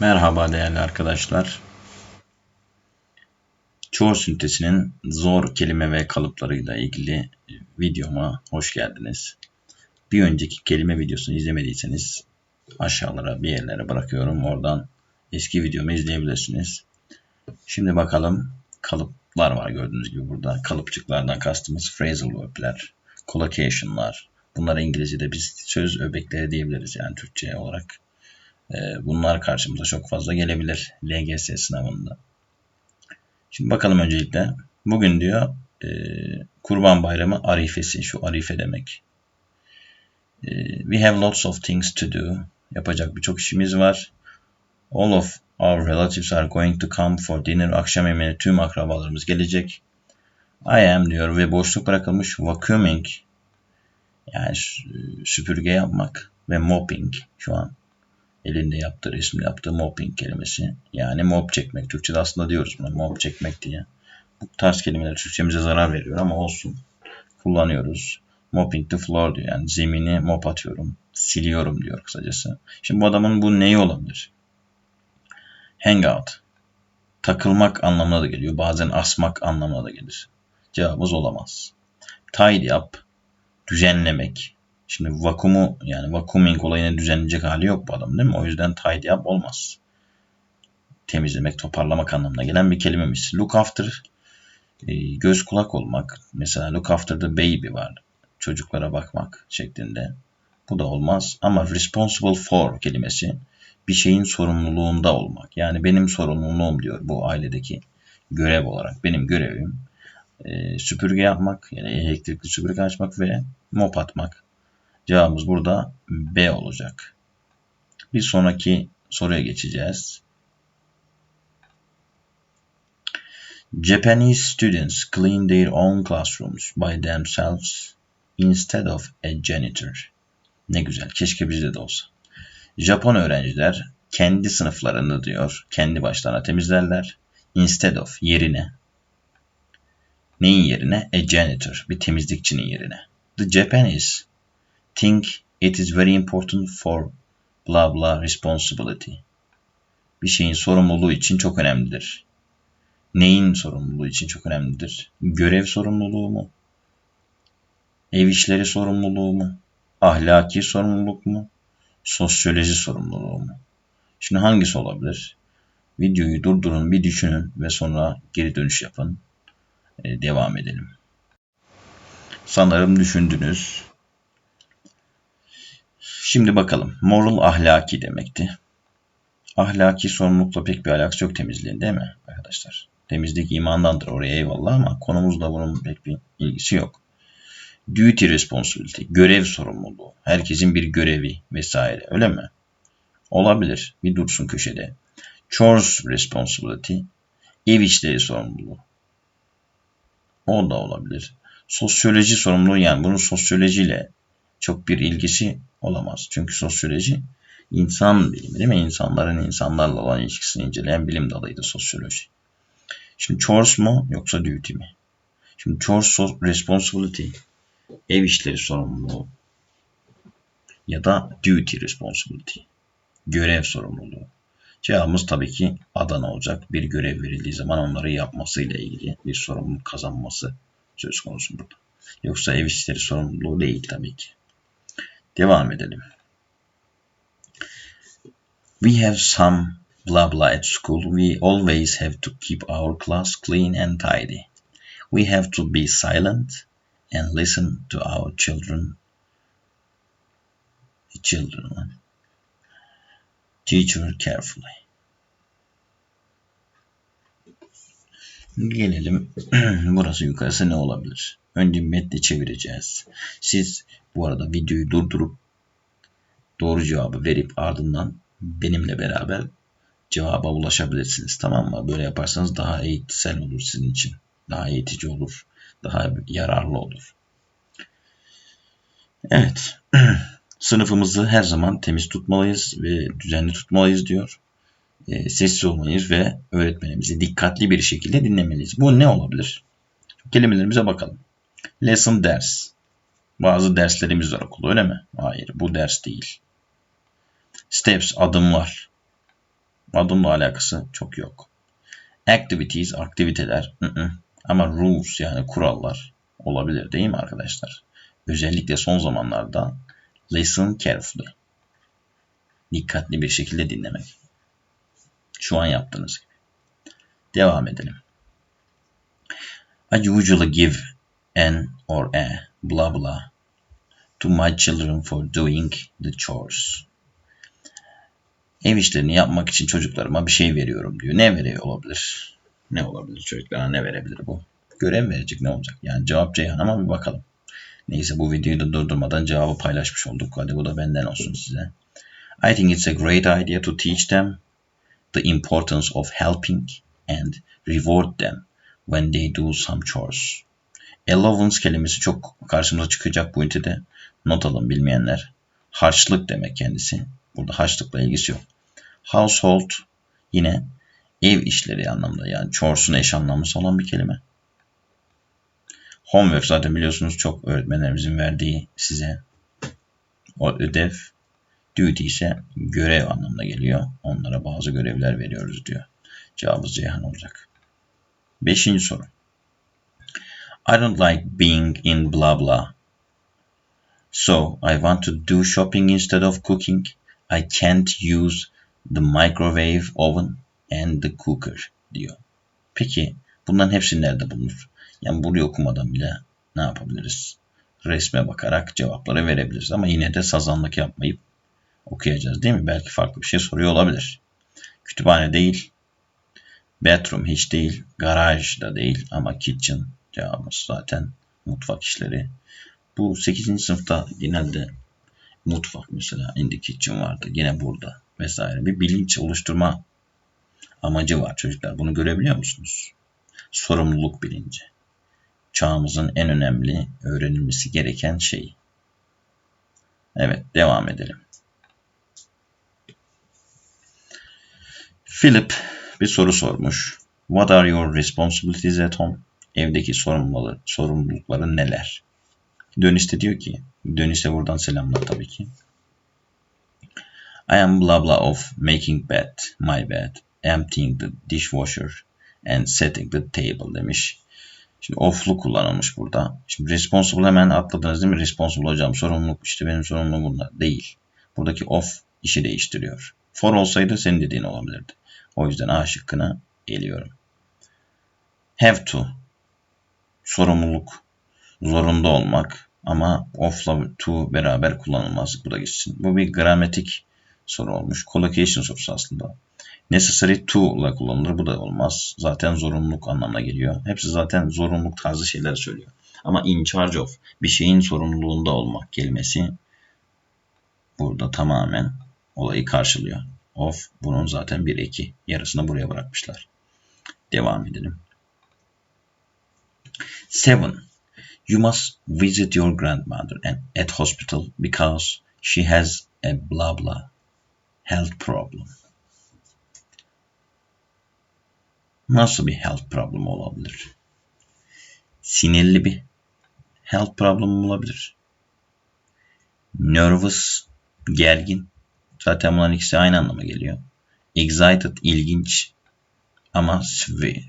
Merhaba değerli arkadaşlar. Çoğu sintesinin zor kelime ve kalıplarıyla ilgili videoma hoş geldiniz. Bir önceki kelime videosunu izlemediyseniz aşağılara bir yerlere bırakıyorum. Oradan eski videomu izleyebilirsiniz. Şimdi bakalım kalıplar var gördüğünüz gibi burada. Kalıpçıklardan kastımız phrasal verb'ler, collocation'lar. Bunlara İngilizce'de biz söz öbekleri diyebiliriz yani Türkçe olarak. Ee, bunlar karşımıza çok fazla gelebilir LGS sınavında. Şimdi bakalım öncelikle. Bugün diyor e, Kurban Bayramı arifesi. Şu arife demek. E, we have lots of things to do. Yapacak birçok işimiz var. All of our relatives are going to come for dinner. Akşam yemeğine tüm akrabalarımız gelecek. I am diyor ve boşluk bırakılmış vacuuming yani süpürge yapmak ve mopping şu an elinde yaptığı, resimde yaptığı mopping kelimesi. Yani mop çekmek. Türkçe'de aslında diyoruz buna mop çekmek diye. Bu tarz kelimeler Türkçemize zarar veriyor ama olsun. Kullanıyoruz. Mopping the floor diyor. Yani zemini mop atıyorum. Siliyorum diyor kısacası. Şimdi bu adamın bu neyi olabilir? Hangout. Takılmak anlamına da geliyor. Bazen asmak anlamına da gelir. Cevabımız olamaz. Tidy up. Düzenlemek. Şimdi vakumu yani vacuuming olayını düzenleyecek hali yok bu adam değil mi? O yüzden tidy up olmaz. Temizlemek, toparlamak anlamına gelen bir kelimemiz. Look after e, göz kulak olmak. Mesela look after the baby var. Çocuklara bakmak şeklinde. Bu da olmaz. Ama responsible for kelimesi bir şeyin sorumluluğunda olmak. Yani benim sorumluluğum diyor bu ailedeki görev olarak. Benim görevim e, süpürge yapmak, yani elektrikli süpürge açmak ve mop atmak. Cevabımız burada B olacak. Bir sonraki soruya geçeceğiz. Japanese students clean their own classrooms by themselves instead of a janitor. Ne güzel. Keşke bizde de olsa. Japon öğrenciler kendi sınıflarını diyor, kendi başlarına temizlerler. Instead of yerine. Neyin yerine? A janitor. Bir temizlikçinin yerine. The Japanese think it is very important for blah blah responsibility. Bir şeyin sorumluluğu için çok önemlidir. Neyin sorumluluğu için çok önemlidir? Görev sorumluluğu mu? Ev işleri sorumluluğu mu? Ahlaki sorumluluk mu? Sosyoloji sorumluluğu mu? Şimdi hangisi olabilir? Videoyu durdurun, bir düşünün ve sonra geri dönüş yapın. Ee, devam edelim. Sanırım düşündünüz. Şimdi bakalım. Moral ahlaki demekti. Ahlaki sorumlulukla pek bir alakası yok temizliğin değil mi arkadaşlar? Temizlik imandandır oraya eyvallah ama konumuzla bunun pek bir ilgisi yok. Duty responsibility, görev sorumluluğu. Herkesin bir görevi vesaire öyle mi? Olabilir. Bir dursun köşede. Chores responsibility, ev işleri sorumluluğu. O da olabilir. Sosyoloji sorumluluğu yani bunun sosyolojiyle çok bir ilgisi olamaz. Çünkü sosyoloji insan bilimi değil mi? İnsanların insanlarla olan ilişkisini inceleyen bilim dalıydı sosyoloji. Şimdi chores mu yoksa duty mi? Şimdi chores responsibility ev işleri sorumluluğu ya da duty responsibility görev sorumluluğu. Cevabımız tabii ki Adana olacak. Bir görev verildiği zaman onları yapmasıyla ilgili bir sorumluluk kazanması söz konusu burada. Yoksa ev işleri sorumluluğu değil tabii ki. Devam edelim. We have some blah blah at school. We always have to keep our class clean and tidy. We have to be silent and listen to our children. Children. Teacher carefully. Gelelim. Burası yukarısı ne olabilir? Önce metni çevireceğiz. Siz bu arada videoyu durdurup doğru cevabı verip ardından benimle beraber cevaba ulaşabilirsiniz. Tamam mı? Böyle yaparsanız daha eğitsel olur sizin için. Daha eğitici olur. Daha yararlı olur. Evet. Sınıfımızı her zaman temiz tutmalıyız ve düzenli tutmalıyız diyor. E, sessiz olmalıyız ve öğretmenimizi dikkatli bir şekilde dinlemeliyiz. Bu ne olabilir? Kelimelerimize bakalım. Lesson ders. Bazı derslerimiz var okulda öyle mi? Hayır bu ders değil. Steps adımlar. Adımla alakası çok yok. Activities, aktiviteler. Hı -hı. Ama rules yani kurallar olabilir değil mi arkadaşlar? Özellikle son zamanlarda listen carefully. Dikkatli bir şekilde dinlemek. Şu an yaptığınız gibi. Devam edelim. I usually give an or a blah blah to my children for doing the chores. Ev işlerini yapmak için çocuklarıma bir şey veriyorum diyor. Ne veriyor olabilir? Ne olabilir çocuklara ne verebilir bu? Görev verecek ne olacak? Yani cevap Ceyhan ama bir bakalım. Neyse bu videoyu da durdurmadan cevabı paylaşmış olduk. Hadi bu da benden olsun size. I think it's a great idea to teach them the importance of helping and reward them when they do some chores. Allowance kelimesi çok karşımıza çıkacak bu ünitede. Not alın bilmeyenler. Harçlık demek kendisi. Burada harçlıkla ilgisi yok. Household yine ev işleri anlamda yani chores'un eş anlamlısı olan bir kelime. Homework zaten biliyorsunuz çok öğretmenlerimizin verdiği size o ödev. Duty ise görev anlamına geliyor. Onlara bazı görevler veriyoruz diyor. Cevabımız Ceyhan olacak. Beşinci soru. I don't like being in blah blah. So I want to do shopping instead of cooking. I can't use the microwave oven and the cooker diyor. Peki bunların hepsi nerede bulunur? Yani burayı okumadan bile ne yapabiliriz? Resme bakarak cevapları verebiliriz. Ama yine de sazanlık yapmayıp okuyacağız değil mi? Belki farklı bir şey soruyor olabilir. Kütüphane değil. Bedroom hiç değil. Garaj da değil. Ama kitchen cevabımız zaten mutfak işleri. Bu 8. sınıfta genelde mutfak mesela in the vardı. Yine burada vesaire. Bir bilinç oluşturma amacı var çocuklar. Bunu görebiliyor musunuz? Sorumluluk bilinci çağımızın en önemli öğrenilmesi gereken şey. Evet, devam edelim. Philip bir soru sormuş. What are your responsibilities at home? Evdeki sorumlulukları, sorumlulukların neler? Dönüş de diyor ki, Dönüş'e buradan selamlar tabii ki. I am blah blah of making bed, my bed, emptying the dishwasher and setting the table demiş. Şimdi off'lu kullanılmış burada. Şimdi responsible hemen atladınız değil mi? Responsible hocam sorumluluk işte benim sorumluluğum bunlar. Değil. Buradaki off işi değiştiriyor. For olsaydı senin dediğin olabilirdi. O yüzden A şıkkına geliyorum. Have to. Sorumluluk. Zorunda olmak. Ama off'la to beraber kullanılmaz. Bu da gitsin. Bu bir gramatik soru olmuş. Collocation sorusu aslında. Necessary to ile kullanılır. Bu da olmaz. Zaten zorunluluk anlamına geliyor. Hepsi zaten zorunluluk tarzı şeyler söylüyor. Ama in charge of bir şeyin sorumluluğunda olmak kelimesi burada tamamen olayı karşılıyor. Of bunun zaten bir eki. Yarısını buraya bırakmışlar. Devam edelim. Seven. You must visit your grandmother at hospital because she has a blah blah health problem. nasıl bir health problem olabilir? Sinirli bir health problem olabilir. Nervous, gergin. Zaten bunların ikisi aynı anlama geliyor. Excited, ilginç. Ama severe.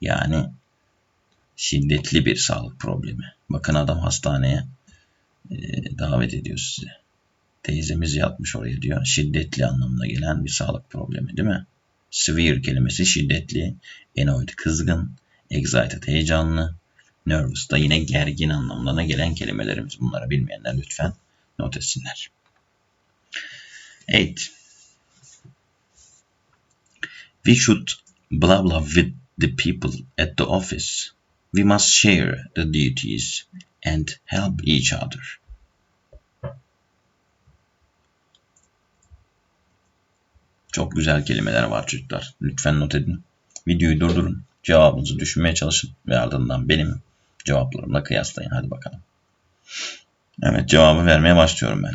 Yani şiddetli bir sağlık problemi. Bakın adam hastaneye e, davet ediyor sizi. Teyzemiz yatmış oraya diyor. Şiddetli anlamına gelen bir sağlık problemi değil mi? Severe kelimesi şiddetli, annoyed kızgın, excited heyecanlı, nervous da yine gergin anlamlarına gelen kelimelerimiz. Bunları bilmeyenler lütfen not etsinler. 8. We should blah blah with the people at the office. We must share the duties and help each other. Çok güzel kelimeler var çocuklar. Lütfen not edin. Videoyu durdurun. Cevabınızı düşünmeye çalışın ve ardından benim cevaplarımla kıyaslayın. Hadi bakalım. Evet cevabı vermeye başlıyorum ben.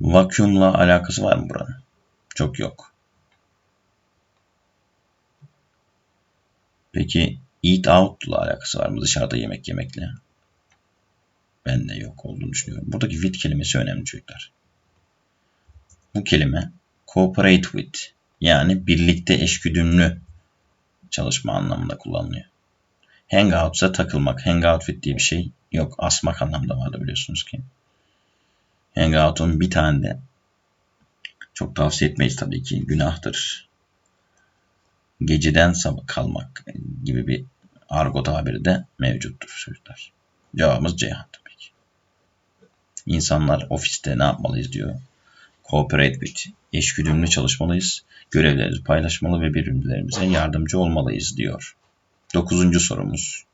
Vakumla alakası var mı buranın? Çok yok. Peki eat out ile alakası var mı? Dışarıda yemek yemekle. Ben de yok olduğunu düşünüyorum. Buradaki with kelimesi önemli çocuklar. Bu kelime Cooperate with yani birlikte eşgüdümlü çalışma anlamında kullanılıyor. Hangout ise takılmak. Hangout with diye bir şey yok. Asmak anlamda vardı biliyorsunuz ki. Hangout'un bir tane de çok tavsiye etmeyiz tabii ki. Günahtır. Geceden kalmak gibi bir argo tabiri de mevcuttur çocuklar. Cevabımız Ceyhan tabii ki. İnsanlar ofiste ne yapmalıyız diyor. Cooperate with. Eşgüdümlü çalışmalıyız. Görevlerimizi paylaşmalı ve birbirlerimize yardımcı olmalıyız diyor. Dokuzuncu sorumuz.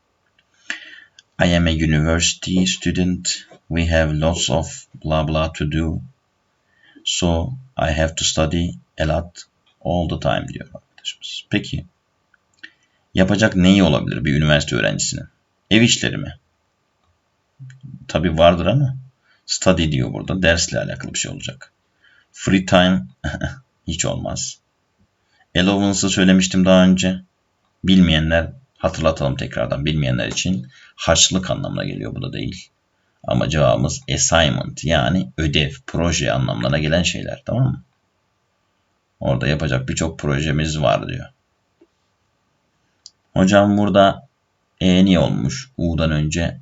I am a university student. We have lots of blah blah to do. So I have to study a lot all the time diyor arkadaşımız. Peki yapacak neyi olabilir bir üniversite öğrencisinin? Ev işleri mi? Tabi vardır ama study diyor burada. Dersle alakalı bir şey olacak. Free time hiç olmaz. Allowance'ı söylemiştim daha önce. Bilmeyenler hatırlatalım tekrardan bilmeyenler için harçlık anlamına geliyor bu da değil. Ama cevabımız assignment yani ödev, proje anlamlarına gelen şeyler tamam mı? Orada yapacak birçok projemiz var diyor. Hocam burada E niye olmuş? U'dan önce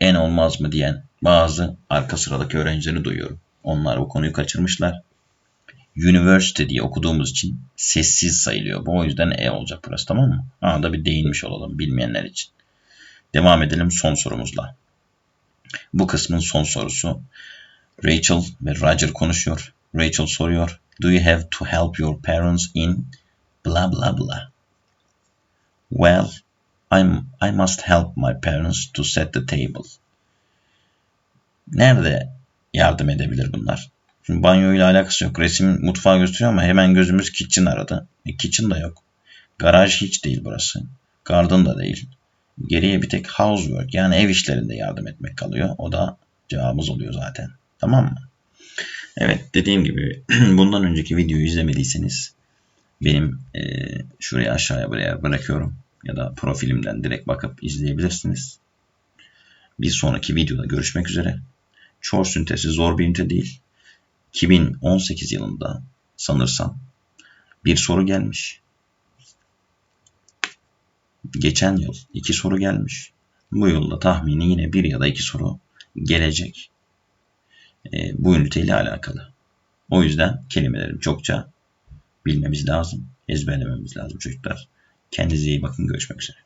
N olmaz mı diyen bazı arka sıradaki öğrencileri duyuyorum. Onlar bu konuyu kaçırmışlar. University diye okuduğumuz için sessiz sayılıyor. Bu o yüzden E olacak burası tamam mı? Aa da bir değinmiş olalım bilmeyenler için. Devam edelim son sorumuzla. Bu kısmın son sorusu. Rachel ve Roger konuşuyor. Rachel soruyor. Do you have to help your parents in blah blah blah? Well, I'm, I must help my parents to set the table. Nerede yardım edebilir bunlar? Şimdi banyo ile alakası yok. Resim mutfağı gösteriyor ama hemen gözümüz kitchen aradı. E, kitchen da yok. Garaj hiç değil burası. Garden da değil. Geriye bir tek housework yani ev işlerinde yardım etmek kalıyor. O da cevabımız oluyor zaten. Tamam mı? Evet dediğim gibi bundan önceki videoyu izlemediyseniz benim e, şuraya aşağıya buraya bırakıyorum. Ya da profilimden direkt bakıp izleyebilirsiniz. Bir sonraki videoda görüşmek üzere. Çor süntesi zor bir ünite değil. 2018 yılında sanırsam bir soru gelmiş. Geçen yıl iki soru gelmiş. Bu yılda tahmini yine bir ya da iki soru gelecek. E, bu üniteyle alakalı. O yüzden kelimeleri çokça bilmemiz lazım. Ezberlememiz lazım çocuklar. Kendinize iyi bakın. Görüşmek üzere.